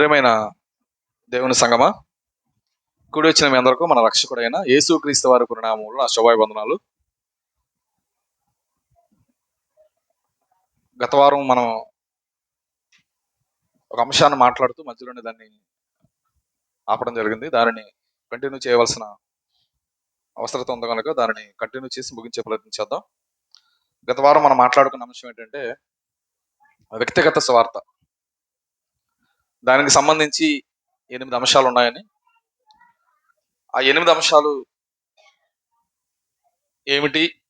ప్రేమైన దేవుని సంగమా? కుడి వచ్చిన మీ అందరికీ మన రక్షకుడైన యేసు క్రీస్తు వారి పురినామంలో నా శుభాభివందనాలు. గత వారం మనం ఒక అంశాన్ని మాట్లాడుతూ మధ్యలోనే దాన్ని ఆపడం జరిగింది. దానిని కంటిన్యూ చేయవలసిన అవసరత ఉంది కనుక దానిని కంటిన్యూ చేసి ముగించే ప్రయత్నం చేద్దాం. గత వారం మనం మాట్లాడుకున్న అంశం ఏంటంటే వ్యక్తిగత స్వార్థ. దానికి సంబంధించి ఎనిమిది అంశాలు ఉన్నాయని. ఆ ఎనిమిది అంశాలు ఏమిటి?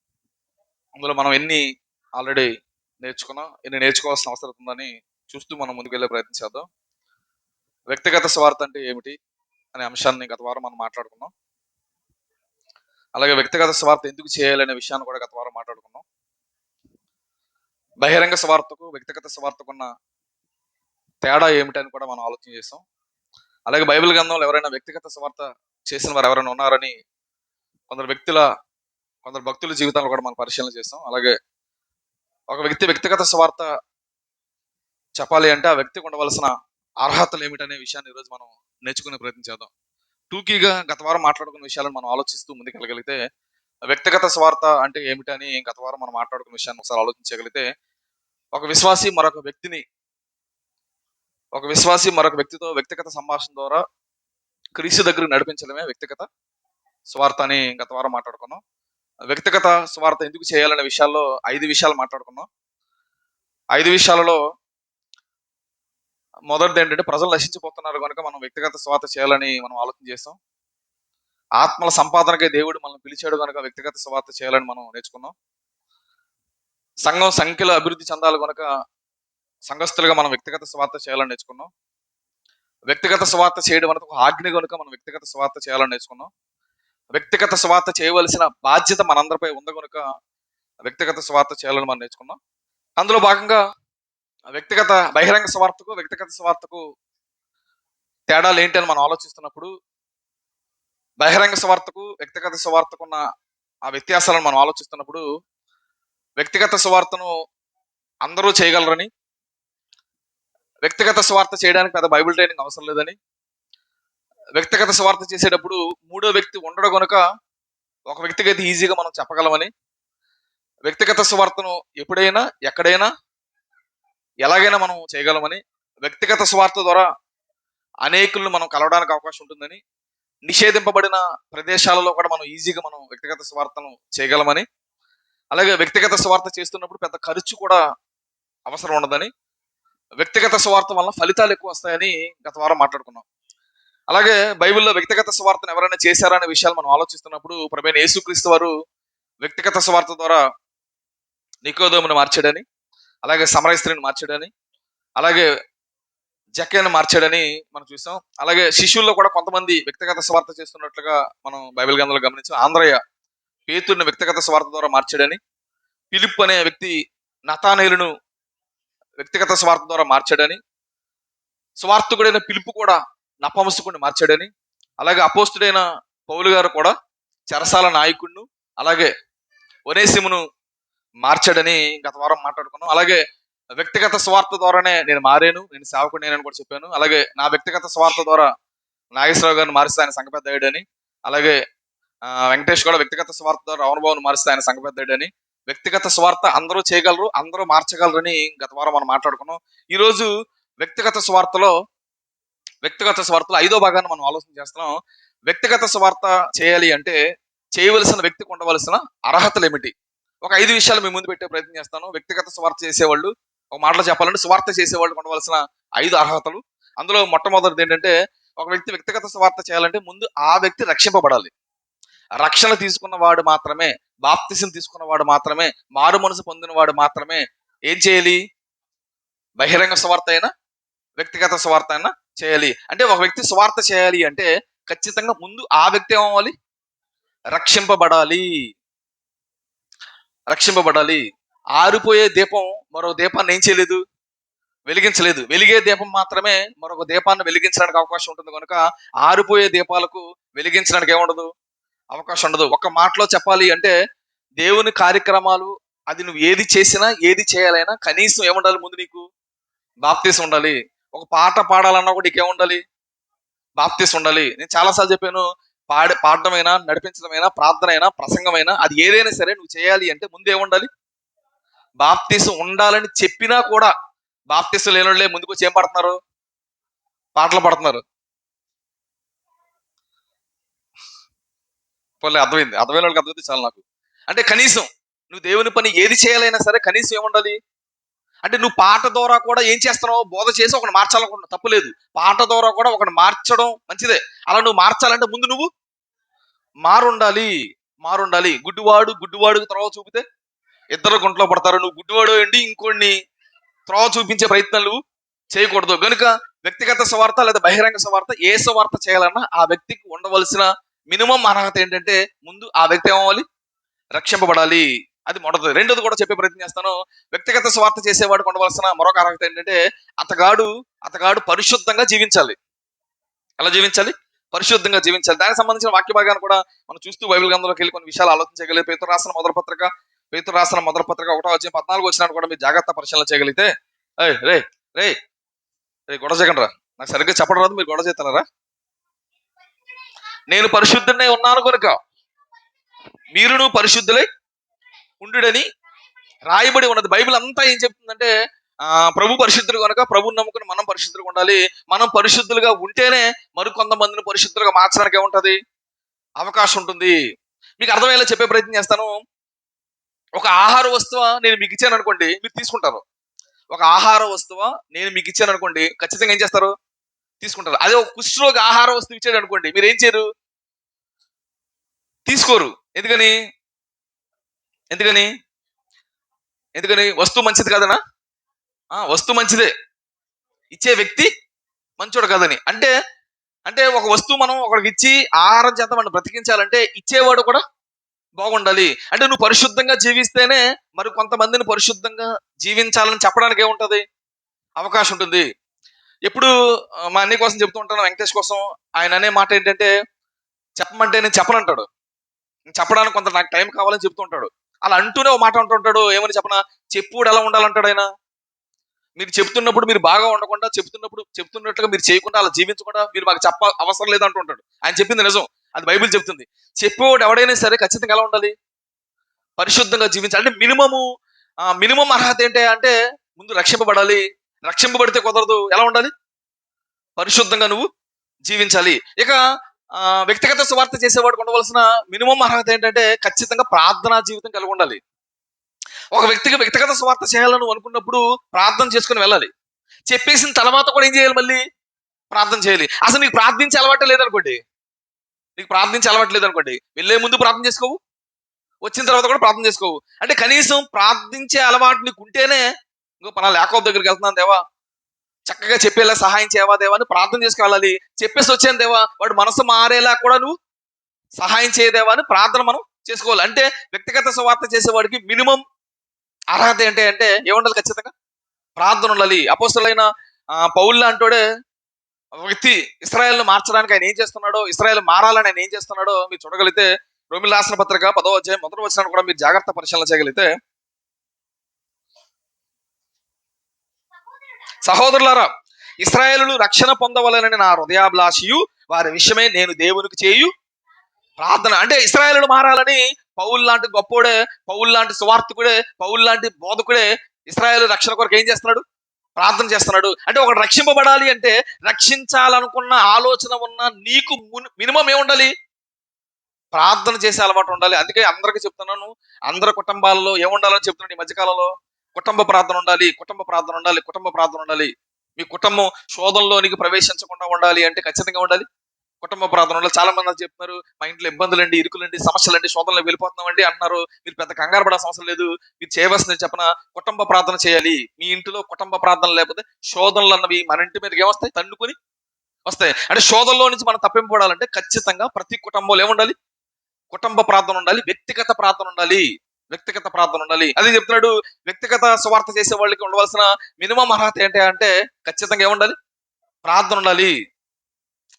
అందులో మనం ఎన్ని ఆల్రెడీ నేర్చుకున్నాం ఎన్ని నేర్చుకోవాల్సిన అవసరం ఉందని చూస్తూ మనం ముందుకెళ్ళే ప్రయత్నం చేద్దాం. వ్యక్తిగత స్వార్థ అంటే ఏమిటి అనే అంశాన్ని గత వారం మనం మాట్లాడుకున్నాం. అలాగే వ్యక్తిగత స్వార్థ ఎందుకు చేయాలనే విషయాన్ని కూడా గత వారం మాట్లాడుకున్నాం. బహిరంగ స్వార్థకు వ్యక్తిగత స్వార్థకు ఉన్న తేడా ఏమిటని కూడా మనం ఆలోచన చేసాం. అలాగే బైబిల్ గ్రంథంలో ఎవరైనా వ్యక్తిగత స్వార్థ చేసిన వారు ఎవరైనా ఉన్నారని కొందరు వ్యక్తుల కొందరు భక్తుల జీవితాలు కూడా మనం పరిశీలన చేస్తాం అలాగే ఒక వ్యక్తి వ్యక్తిగత స్వార్థ చెప్పాలి అంటే ఆ వ్యక్తికి ఉండవలసిన అర్హతలు ఏమిటనే విషయాన్ని ఈరోజు మనం నేర్చుకునే ప్రయత్నం చేద్దాం. టూకీగా గత వారం మాట్లాడుకున్న విషయాలను మనం ఆలోచిస్తూ ముందుకెళ్ళగలిగితే వ్యక్తిగత స్వార్థ అంటే ఏమిటని గత వారం మనం మాట్లాడుకున్న విషయాన్ని ఒకసారి ఆలోచించగలిగితే ఒక విశ్వాసి మరొక వ్యక్తిని ఒక విశ్వాసి మరొక వ్యక్తితో వ్యక్తిగత సంభాషణ ద్వారా క్రీస్తు దగ్గర నడిపించడమే వ్యక్తిగత స్వార్థ అని గత వారం మాట్లాడుకున్నాం. వ్యక్తిగత స్వార్థ ఎందుకు చేయాలనే విషయాల్లో ఐదు విషయాలు మాట్లాడుకున్నాం. ఐదు విషయాలలో మొదటిది ఏంటంటే ప్రజలు నశించిపోతున్నారు కనుక మనం వ్యక్తిగత స్వార్థ చేయాలని మనం ఆలోచన చేస్తాం ఆత్మల సంపాదనకే దేవుడు మనల్ని పిలిచాడు కనుక వ్యక్తిగత స్వార్థ చేయాలని మనం నేర్చుకున్నాం. సంఘం సంఖ్యలో అభివృద్ధి చెందాలి కనుక సంఘస్థులుగా మనం వ్యక్తిగత స్వార్థ చేయాలని నేర్చుకున్నాం. వ్యక్తిగత స్వార్థ చేయడం అనేది ఒక ఆజ్ఞ కనుక మనం వ్యక్తిగత స్వార్థ చేయాలని నేర్చుకున్నాం. వ్యక్తిగత స్వార్థ చేయవలసిన బాధ్యత మనందరిపై ఉంది కనుక వ్యక్తిగత స్వార్థ చేయాలని మనం నేర్చుకున్నాం. అందులో భాగంగా వ్యక్తిగత బహిరంగ స్వార్థకు వ్యక్తిగత స్వార్థకు తేడాలు ఏంటి అని మనం ఆలోచిస్తున్నప్పుడు బహిరంగ స్వార్థకు వ్యక్తిగత స్వార్థకు ఉన్న ఆ వ్యత్యాసాలను మనం ఆలోచిస్తున్నప్పుడు వ్యక్తిగత స్వార్థను అందరూ చేయగలరని వ్యక్తిగత స్వార్థ చేయడానికి పెద్ద బైబిల్ ట్రైనింగ్ అవసరం లేదని. వ్యక్తిగత స్వార్థ చేసేటప్పుడు మూడో వ్యక్తి ఉండడం కనుక ఒక వ్యక్తికి అయితే ఈజీగా మనం చెప్పగలమని. వ్యక్తిగత స్వార్థను ఎప్పుడైనా ఎక్కడైనా ఎలాగైనా మనం చేయగలమని. వ్యక్తిగత స్వార్థ ద్వారా అనేకులను మనం కలవడానికి అవకాశం ఉంటుందని. నిషేధింపబడిన ప్రదేశాలలో కూడా మనం ఈజీగా మనం వ్యక్తిగత స్వార్థను చేయగలమని. అలాగే వ్యక్తిగత స్వార్థ చేస్తున్నప్పుడు పెద్ద ఖర్చు కూడా అవసరం ఉండదని. వ్యక్తిగత స్వార్థం వల్ల ఫలితాలు ఎక్కువ వస్తాయని గత వారం మాట్లాడుకున్నాం. అలాగే బైబిల్లో వ్యక్తిగత స్వార్థను ఎవరైనా చేశారా అనే విషయాలు మనం ఆలోచిస్తున్నప్పుడు ప్రభైన యేసుక్రీస్తు వారు వ్యక్తిగత స్వార్థ ద్వారా నికోదోమును మార్చాడని అలాగే సమరస్త్రిని మార్చాడని అలాగే జక్కను మార్చాడని మనం చూసాం. అలాగే శిష్యుల్లో కూడా కొంతమంది వ్యక్తిగత స్వార్థ చేస్తున్నట్లుగా మనం బైబిల్ గ్రంథంలో గమనించాం. ఆంధ్రయ్య పేతుడిని వ్యక్తిగత స్వార్థ ద్వారా మార్చాడని పిలిప్ అనే వ్యక్తి నతానేలును వ్యక్తిగత స్వార్థం ద్వారా మార్చాడని స్వార్థకుడైన పిలుపు కూడా నపమస్తుకుని మార్చాడని అలాగే అపోస్తుడైన పౌలు గారు కూడా చెరసాల నాయకుడిను అలాగే ఒనేసిమును మార్చాడని గత వారం మాట్లాడుకున్నాం. అలాగే వ్యక్తిగత స్వార్థ ద్వారానే నేను మారాను నేను సేవకుడు నేనని కూడా చెప్పాను. అలాగే నా వ్యక్తిగత స్వార్థ ద్వారా నాగేశ్వరరావు గారిని మారిస్తే ఆయన సంఘ పెద్దయ్యాడని అలాగే వెంకటేష్ కూడా వ్యక్తిగత స్వార్థ ద్వారా రావణబాబును మారిస్తే ఆయన సంఘ పెద్దయ్యాడని వ్యక్తిగత స్వార్థ అందరూ చేయగలరు అందరూ మార్చగలరని గత వారం మనం మాట్లాడుకున్నాం. ఈ రోజు వ్యక్తిగత స్వార్థలో వ్యక్తిగత స్వార్థలో ఐదో భాగాన్ని మనం ఆలోచన చేస్తున్నాం. వ్యక్తిగత స్వార్థ చేయాలి అంటే చేయవలసిన వ్యక్తికి ఉండవలసిన అర్హతలు ఏమిటి? ఒక ఐదు విషయాలు మీ ముందు పెట్టే ప్రయత్నం చేస్తాను. వ్యక్తిగత స్వార్థ చేసేవాళ్ళు ఒక మాటలో చెప్పాలంటే స్వార్థ చేసేవాళ్ళు ఉండవలసిన ఐదు అర్హతలు. అందులో మొట్టమొదటిది ఏంటంటే ఒక వ్యక్తి వ్యక్తిగత స్వార్థ చేయాలంటే ముందు ఆ వ్యక్తి రక్షింపబడాలి. రక్షణ తీసుకున్న వాడు మాత్రమే బాప్తిసం తీసుకున్న వాడు మాత్రమే మారు మనసు పొందిన వాడు మాత్రమే ఏం చేయాలి? బహిరంగ స్వార్థ అయినా వ్యక్తిగత స్వార్థ అయినా చేయాలి. అంటే ఒక వ్యక్తి స్వార్థ చేయాలి అంటే ఖచ్చితంగా ముందు ఆ వ్యక్తి ఏమవ్వాలి? రక్షింపబడాలి. రక్షింపబడాలి. ఆరిపోయే దీపం మరో దీపాన్ని ఏం చేయలేదు? వెలిగించలేదు. వెలిగే దీపం మాత్రమే మరొక దీపాన్ని వెలిగించడానికి అవకాశం ఉంటుంది. కనుక ఆరిపోయే దీపాలకు వెలిగించడానికి ఏముండదు? అవకాశం ఉండదు. ఒక మాటలో చెప్పాలి అంటే దేవుని కార్యక్రమాలు అది నువ్వు ఏది చేసినా ఏది చేయాలైనా కనీసం ఏముండాలి ముందు నీకు? బాప్తీస్ ఉండాలి. ఒక పాట పాడాలన్నా కూడా నీకేముండాలి బాప్తీస్ ఉండాలి. నేను చాలాసార్లు చెప్పాను పాడి పాడటమైనా నడిపించడమైనా ప్రార్థన అయినా ప్రసంగమైనా అది ఏదైనా సరే నువ్వు చేయాలి అంటే ముందు ఏముండాలి బాప్తీసు ఉండాలని చెప్పినా కూడా బాప్తీసు లేనోళ్ళే ముందుకు వచ్చి ఏం పడుతున్నారు? పాటలు పడుతున్నారు. పోలే అర్థమైంది. అర్థమైన వాళ్ళకి అర్థమైంది చాలా నాకు. అంటే కనీసం నువ్వు దేవుని పని ఏది చేయాలైనా సరే కనీసం ఏముండాలి? అంటే నువ్వు పాట ద్వారా కూడా ఏం చేస్తున్నావు బోధ చేసి ఒకటి మార్చాలనుకుంటున్నావు. తప్పులేదు పాట ద్వారా కూడా ఒకటి మార్చడం మంచిదే. అలా నువ్వు మార్చాలంటే ముందు నువ్వు మారుండాలి. మారుండాలి. గుడ్డివాడు గుడ్డివాడు త్రోవ చూపితే ఇద్దరు గుంట్లో పడతారు. నువ్వు గుడ్డివాడు అండి ఇంకోడిని త్రోవ చూపించే ప్రయత్నాలు నువ్వు చేయకూడదు. కనుక వ్యక్తిగత స్వార్థ లేదా బహిరంగ స్వార్థ ఏ స్వార్థ చేయాలన్నా ఆ వ్యక్తికి ఉండవలసిన మినిమం అర్హత ఏంటంటే ముందు ఆ వ్యక్తి ఏమవ్వాలి? రక్షింపబడాలి. అది మొదటిది. రెండోది కూడా చెప్పే ప్రయత్నం చేస్తాను. వ్యక్తిగత స్వార్థ చేసేవాడికి ఉండవలసిన మరొక అర్హత ఏంటంటే అతగాడు అతగాడు పరిశుద్ధంగా జీవించాలి. ఎలా జీవించాలి? పరిశుద్ధంగా జీవించాలి. దానికి సంబంధించిన వాక్య భాగాన్ని కూడా మనం చూస్తూ బైబిల్ గ్రంథంలోకి వెళ్ళి కొన్ని విషయాలు ఆలోచించగలిగే పేతురు రాసిన మొదటి పత్రిక పేతురు రాసిన మొదటి పత్రిక ఒకటో వచ్చి పద్నాలుగు వచ్చినాడు కూడా మీరు జాగ్రత్త పరిశీలన చేయగలిగితే రే రే రే గొడవ చేయకండి రా నాకు సరిగ్గా చెప్పడం రాదు మీరు గొడవ చేస్తారా? నేను పరిశుద్ధుడనే ఉన్నాను కనుక మీరును పరిశుద్ధులై ఉండుడని రాయబడి ఉన్నది. బైబిల్ అంతా ఏం చెప్తుందంటే ప్రభు పరిశుద్ధులు కనుక ప్రభుని నమ్ముకుని మనం పరిశుద్ధులుగా ఉండాలి. మనం పరిశుద్ధులుగా ఉంటేనే మరికొంతమందిని పరిశుద్ధులుగా మార్చడానికి ఉంటుంది అవకాశం ఉంటుంది. మీకు అర్థమయ్యేలా చెప్పే ప్రయత్నం చేస్తాను. ఒక ఆహార వస్తువు నేను మీకు ఇచ్చాను అనుకోండి మీరు తీసుకుంటారు. ఒక ఆహార వస్తువు నేను మీకు ఇచ్చాను అనుకోండి ఖచ్చితంగా ఏం చేస్తారు? తీసుకుంటారు. అదే ఒక కుష్ఠరోగి ఆహార వస్తువు ఇచ్చాడు అనుకోండి మీరు ఏం చేయరు? తీసుకోరు. ఎందుకని? ఎందుకని? ఎందుకని? వస్తువు మంచిది కాదనా? వస్తువు మంచిదే. ఇచ్చే వ్యక్తి మంచోడు కాదని. అంటే అంటే ఒక వస్తువు మనం ఒకరికి ఇచ్చి ఆహారం చేత మనం బ్రతికించాలంటే ఇచ్చేవాడు కూడా బాగుండాలి. అంటే నువ్వు పరిశుద్ధంగా జీవిస్తేనే మరి కొంతమందిని పరిశుద్ధంగా జీవించాలని చెప్పడానికి ఏముంటుంది? అవకాశం ఉంటుంది. ఎప్పుడు మా అన్నయ్య కోసం చెప్తూ ఉంటాను వెంకటేష్ కోసం. ఆయన అనే మాట ఏంటంటే చెప్పమంటే నేను చెప్పనంటాడు. చెప్పడానికి కొంత నాకు టైం కావాలని చెప్తుంటాడు. అలా అంటూనే ఒక మాట అంటుంటాడు. ఏమని చెప్పనా? చెప్పుడు ఎలా ఉండాలంటాడు ఆయన. మీరు చెప్తున్నప్పుడు మీరు బాగా ఉండకుండా చెప్తున్నప్పుడు చెప్తున్నట్టుగా మీరు చేయకుండా అలా జీవించకుండా మీరు మాకు చెప్ప అవసరం లేదు అంటుంటాడు. ఆయన చెప్పింది నిజం. అది బైబిల్ చెప్తుంది. చెప్పేవాడు ఎవడైనా సరే ఖచ్చితంగా ఎలా ఉండాలి? పరిశుద్ధంగా జీవించాలి. అంటే మినిమము మినిమం అర్హత ఏంటి అంటే ముందు రక్షింపబడాలి. రక్షింపబడితే కుదరదు. ఎలా ఉండాలి? పరిశుద్ధంగా నువ్వు జీవించాలి. ఇక వ్యక్తిగత స్వార్థ చేసేవాడికి ఉండవలసిన మినిమం అర్హత ఏంటంటే ఖచ్చితంగా ప్రార్థనా జీవితం కలిగి ఉండాలి. ఒక వ్యక్తికి వ్యక్తిగత స్వార్థ చేయాలని అనుకున్నప్పుడు ప్రార్థన చేసుకుని వెళ్ళాలి. చెప్పేసిన తర్వాత కూడా ఏం చేయాలి మళ్ళీ? ప్రార్థన చేయాలి. అసలు నీకు ప్రార్థించే అలవాటే లేదనుకోండి. నీకు ప్రార్థించే అలవాటు లేదనుకోండి. వెళ్ళే ముందు ప్రార్థన చేసుకోవు. వచ్చిన తర్వాత కూడా ప్రార్థన చేసుకోవు. అంటే కనీసం ప్రార్థించే అలవాటు నీకు ఉంటేనే ఇంకో పలానా యాకోబ్ దగ్గరికి వెళ్తున్నాను దేవా. చక్కగా చెప్పేలా సహాయం చేయవా దేవా అని ప్రార్థన చేసుకు వెళ్ళాలి చెప్పేసి వచ్చాను దేవా వాడు మనసు మారేలా కూడా నువ్వు సహాయం చేయదేవా అని ప్రార్థన మనం చేసుకోవాలి. అంటే వ్యక్తిగత స్వార్థ చేసేవాడికి మినిమం అర్హత ఏంటి అంటే ఏముండాలి ఖచ్చితంగా? ప్రార్థన ఉండాలి. అపోస్తులైన పౌల్ అంటోడే వ్యక్తి ఇస్రాయల్ను మార్చడానికి ఆయన ఏం చేస్తున్నాడో ఇస్రాయల్ మారాలని ఆయన ఏం చేస్తున్నాడో మీరు చూడగలిగితే రోమిల్ రాసిన పత్రిక పదో అధ్యాయం మొదటి వచ్చిన కూడా మీరు జాగ్రత్త పరిశీలన చేయగలిగితే సహోదరులారా ఇస్రాయేలు రక్షణ పొందవలనని నా హృదయాభిలాషియు వారి విషయమే నేను దేవునికి చేయు ప్రార్థన. అంటే ఇస్రాయేలులు మారాలని పౌల్ లాంటి గొప్పోడే పౌల్ లాంటి సువార్థకుడే పౌల్ లాంటి బోధకుడే ఇస్రాయేల్ రక్షణ కొరకు ఏం చేస్తున్నాడు? ప్రార్థన చేస్తున్నాడు. అంటే ఒకడు రక్షింపబడాలి అంటే రక్షించాలనుకున్న ఆలోచన ఉన్న నీకు మినిమం ఏముండాలి ప్రార్థన చేసే అలవాటు ఉండాలి. అందుకే అందరికీ చెప్తున్నాను అందరి కుటుంబాల్లో ఏముండాలని చెప్తున్నాడు ఈ మధ్యకాలంలో? కుటుంబ ప్రార్థన ఉండాలి కుటుంబ ప్రార్థన ఉండాలి కుటుంబ ప్రార్థన ఉండాలి. మీ కుటుంబం శోధంలోనికి ప్రవేశించకుండా ఉండాలి అంటే ఖచ్చితంగా ఉండాలి. కుటుంబ ప్రార్థన ఉండాలి. చాలా మంది చెప్తున్నారు మా ఇంట్లో ఇబ్బందులండి ఇరుకులండి సమస్యలండి శోధనలో వెళ్ళిపోతున్నామండి అంటున్నారు మీరు పెద్ద కంగారు పడే సమస్య లేదు. మీరు చేయవలసింది చెప్పిన? కుటుంబ ప్రార్థన చేయాలి. మీ ఇంటిలో కుటుంబ ప్రార్థన లేకపోతే శోధనలు అన్నవి మన ఇంటి మీదకి ఏమొస్తాయి? తన్నుకొని వస్తాయి. అంటే శోధనలో నుంచి మనం తప్పింపబడాలంటే ఖచ్చితంగా ప్రతి కుటుంబంలో ఏముండాలి? కుటుంబ ప్రార్థన ఉండాలి వ్యక్తిగత ప్రార్థన ఉండాలి. వ్యక్తిగత ప్రార్థన ఉండాలి. అది చెప్తున్నాడు వ్యక్తిగత స్వార్థ చేసే వాళ్ళకి ఉండవలసిన మినిమం అర్హత ఏంటి అంటే ఖచ్చితంగా ఏముండాలి? ప్రార్థన ఉండాలి.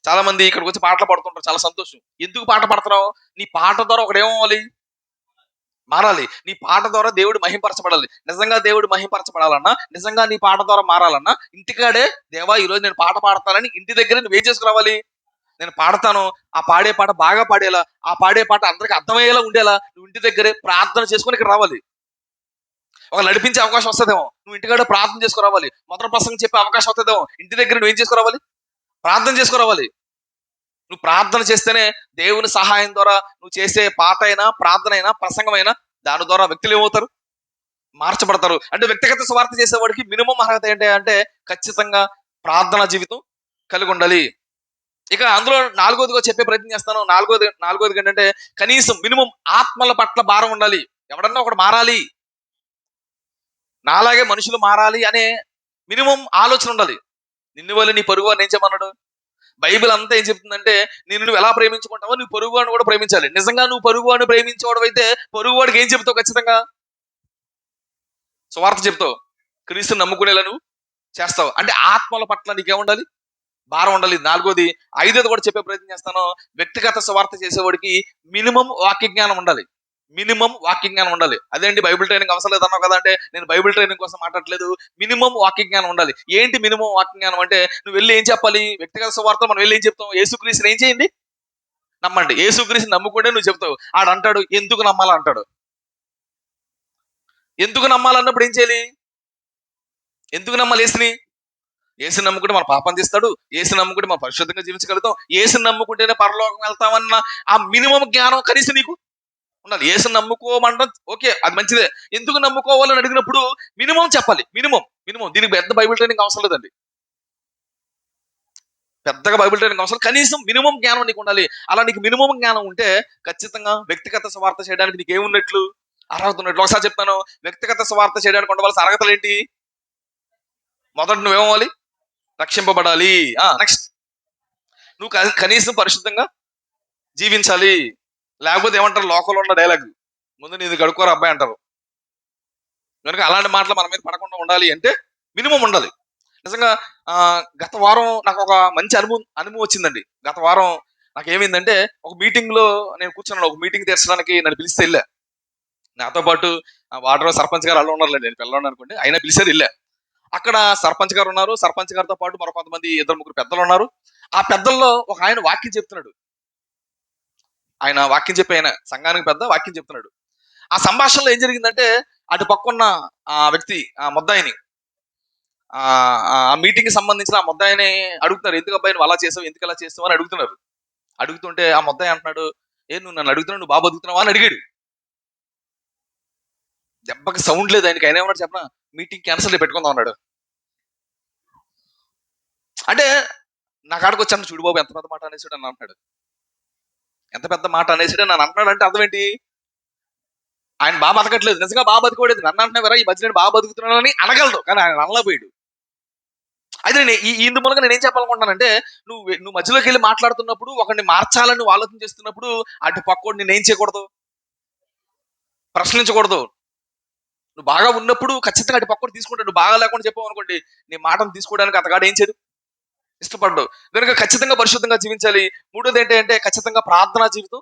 చాలా మంది ఇక్కడికి వచ్చి పాటలు పాడుతుంటారు చాలా సంతోషం. ఎందుకు పాట పాడుతున్నావు? నీ పాట ద్వారా ఒకటి ఏమవ్వాలి? మారాలి. నీ పాట ద్వారా దేవుడు మహింపరచబడాలి. నిజంగా దేవుడు మహింపరచబడాలన్నా నిజంగా నీ పాట ద్వారా మారాలన్నా ఇంటికాడే దేవా ఈరోజు నేను పాట పాడతానని ఇంటి దగ్గర నువ్వేం చేసుకురావాలి? నేను పాడతాను. ఆ పాడే పాట బాగా పాడేలా. ఆ పాడే పాట అందరికి అర్థమయ్యేలా ఉండేలా. నువ్వు ఇంటి దగ్గరే ప్రార్థన చేసుకొని ఇక్కడ రావాలి. ఒక నడిపించే అవకాశం వస్తుందేమో. నువ్వు ఇంటికాడ ప్రార్థన చేసుకురావాలి మొదటి ప్రసంగం చెప్పే అవకాశం వస్తుందేమో. ఇంటి దగ్గర నువ్వేం చేసుకురావాలి ప్రార్థన చేసుకురావాలి నువ్వు ప్రార్థన చేస్తేనే దేవుని సహాయం ద్వారా నువ్వు చేసే పాట అయినా ప్రార్థన అయినా ప్రసంగం అయినా దాని ద్వారా వ్యక్తులు ఏమవుతారు? మార్చబడతారు. అంటే వ్యక్తిగత స్వార్థ చేసేవాడికి మినిమం అర్హత ఏంటి అంటే ఖచ్చితంగా ప్రార్థనా జీవితం కలిగి ఉండాలి. ఇక అందులో నాలుగోదిగా చెప్పే ప్రయత్నం చేస్తాను. నాలుగోది నాలుగోది ఏంటంటే కనీసం మినిమం ఆత్మల పట్ల భారం ఉండాలి. ఎవడన్నా ఒకడు మారాలి. నాలాగే మనుషులు మారాలి అనే మినిమం ఆలోచన ఉండాలి. నిన్ను వల్ల నీ పరుగు అని ఏం చెప్పన్నాడు బైబిల్ అంతా ఏం చెప్తుందంటే నేను నువ్వు ఎలా ప్రేమించుకుంటావో నువ్వు పొరుగు అని కూడా ప్రేమించాలి. నిజంగా నువ్వు పొరుగు అని ప్రేమించేవాడు అయితే పొరుగు వాడికి ఏం చెప్తావు ఖచ్చితంగా? సువార్త చెప్తావు క్రీస్తుని నమ్ముకునేలా నువ్వు చేస్తావు. అంటే ఆత్మల పట్ల నీకేముండాలి భారం ఉండాలి నాలుగోది ఐదోది కూడా చెప్పే ప్రయత్నం చేస్తాను. వ్యక్తిగత స్వార్థ చేసేవాడికి మినిమం వాక్య జ్ఞానం ఉండాలి. మినిమం వాక్య జ్ఞానం ఉండాలి. అదేంటి బైబిల్ ట్రైనింగ్ అవసరం లేదన్నావు కదా అంటే నేను బైబిల్ ట్రైనింగ్ కోసం మాట్లాడలేదు మినిమం వాక్య జ్ఞానం ఉండాలి. ఏంటి మినిమం వాక్య జ్ఞానం అంటే నువ్వు వెళ్ళి ఏం చెప్పాలి? వ్యక్తిగత స్వార్థ మనం వెళ్ళి ఏం చెప్తాం? యేసుక్రీస్తుని ఏం చేయండి? నమ్మండి. యేసుక్రీస్తుని నమ్ముకుంటే నువ్వు చెప్తావు. ఆడు అంటాడు ఎందుకు నమ్మాలా? అంటాడు. ఎందుకు నమ్మాలన్నప్పుడు ఏం చేయాలి? ఎందుకు నమ్మాలి ఏసుని ఏసుని నమ్ముకుంటే మన పాపం తీస్తాడు ఏసుని నమ్ముకుంటే మనం పరిశుద్ధంగా జీవించగలుగుతాం ఏసుని నమ్ముకుంటేనే పరలోకం వెళ్తామన్న ఆ మినిమం జ్ఞానం కనీసం నీకు ఉండాలి. ఏసుని నమ్ముకోమంటాం ఓకే అది మంచిదే. ఎందుకు నమ్ముకోవాలని అడిగినప్పుడు మినిమం చెప్పాలి మినిమం మినిమం. దీనికి పెద్ద బైబిల్ ట్రైనింగ్ అవసరం లేదండి. పెద్దగా బైబిల్ ట్రైనింగ్ అవసరం కనీసం మినిమం జ్ఞానం నీకు ఉండాలి. అలా నీకు మినిమం జ్ఞానం ఉంటే ఖచ్చితంగా వ్యక్తిగత స్వార్థ చేయడానికి నీకు ఏమున్నట్లు? అర్హత ఉన్నట్లు. ఒకసారి చెప్తాను వ్యక్తిగత స్వార్థ చేయడానికి ఉండవలసిన అర్హతలు ఏంటి? మొదటి నువ్వేమవ్వాలి రక్షింపబడాలి. నెక్స్ట్ నువ్వు కనీసం పరిశుద్ధంగా జీవించాలి. లేకపోతే ఏమంటారు? లోకంలో ఉన్న డైలాగ్ ముందు నీది గడుకోరు అబ్బాయి అంటారు. కనుక అలాంటి మాటలు మన మీద పడకుండా ఉండాలి అంటే మినిమం ఉండాలి. నిజంగా గత వారం నాకు ఒక మంచి అనుభవం అనుభవం వచ్చిందండి. గత వారం నాకు ఏమైందంటే ఒక మీటింగ్లో నేను కూర్చున్నాను. ఒక మీటింగ్ తీర్చడానికి నన్ను పిలిస్తే వెళ్ళా. నాతో పాటు ఆ సర్పంచ్ గారు అలా ఉన్నారు నేను పిల్లలు అనుకోండి అయినా పిలిచారు వెళ్ళా. అక్కడ సర్పంచ్ గారు ఉన్నారు. సర్పంచ్ గారితో పాటు మరో కొంతమంది ఇద్దరు ముగ్గురు పెద్దలు ఉన్నారు. ఆ పెద్దల్లో ఒక ఆయన వాక్యం చెప్తున్నాడు. ఆయన వాక్యం చెప్పి ఆయన సంఘానికి పెద్ద వాక్యం చెప్తున్నాడు. ఆ సంభాషణలో ఏం జరిగిందంటే అటు పక్కన్న ఆ వ్యక్తి ఆ ముద్దాయిని ఆ మీటింగ్కి సంబంధించిన ఆ ముద్దాయిని అడుగుతున్నారు. ఎందుకు అబ్బాయి నువ్వు అలా చేసావు? ఎందుకు అలా చేసావు అని అడుగుతున్నారు. అడుగుతుంటే ఆ ముద్దాయి అంటున్నాడు ఏ నువ్వు నన్ను అడుగుతున్నావు? నువ్వు బాబు అడుగుతున్నావా? అని అడిగాడు. దెబ్బకి సౌండ్ లేదు ఆయనకి. ఆయన ఏమన్నాడు చెప్పనా? మీటింగ్ క్యాన్సిల్ పెట్టుకుందాం అన్నాడు. అంటే నా కాడికి వచ్చాను చూడు బాబు ఎంత పెద్ద మాట అనేసాడు అని అంటున్నాడు. ఎంత పెద్ద మాట అనేసాడు నన్ను అంటున్నాడు అంటే అర్థం ఏంటి? ఆయన బాగా బతకట్లేదు. నిజంగా బాగా బతుకోలేదు నన్ను అంటున్నా ఈ మధ్య నేను బాగా బతుకుతున్నాను అని అనగలదు కానీ ఆయన అనలేపోయాడు అయితే నేను ఈ ఇందు మూలంగా నేను చెప్పాలనుకుంటున్నానంటే నువ్వు నువ్వు మధ్యలోకి వెళ్ళి మాట్లాడుతున్నప్పుడు ఒకరిని మార్చాలని నువ్వు ఆలోచన చేస్తున్నప్పుడు అటు పక్కోడు నేను ఏం చేయకూడదు? ప్రశ్నించకూడదు. నువ్వు బాగా ఉన్నప్పుడు ఖచ్చితంగా అటు పక్కన తీసుకుంటాడు నువ్వు బాగా లేకుండా చెప్పావు అనుకోండి నీ మాటను తీసుకోవడానికి అతగాడు ఏం చేయదు. ఇష్టపడ్డు. కనుక ఖచ్చితంగా పరిశుద్ధంగా జీవించాలి. మూడోది ఏంటంటే ఖచ్చితంగా ప్రార్థనా జీవితం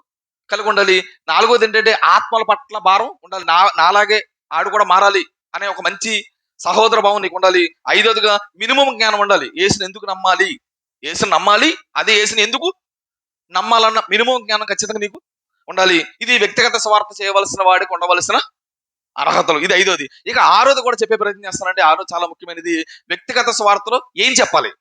కలిగి ఉండాలి. నాలుగోది ఏంటంటే ఆత్మల పట్ల భారం ఉండాలి. నా నాలాగే ఆడు కూడా మారాలి అనే ఒక మంచి సహోదర భావం నీకు ఉండాలి. ఐదోదిగా మినిమం జ్ఞానం ఉండాలి. ఏసుని ఎందుకు నమ్మాలి? ఏసుని నమ్మాలి. అదే ఏసుని ఎందుకు నమ్మాలన్న మినిమం జ్ఞానం ఖచ్చితంగా నీకు ఉండాలి. ఇది వ్యక్తిగత స్వార్థ చేయవలసిన వాడికి ఉండవలసిన అర్హతలు. ఇది ఐదోది. ఇక ఆరోది కూడా చెప్పే ప్రయత్నం చేస్తానంటే ఆరో చాలా ముఖ్యమైనది. వ్యక్తిగత స్వార్థలో ఏం చెప్పాలి?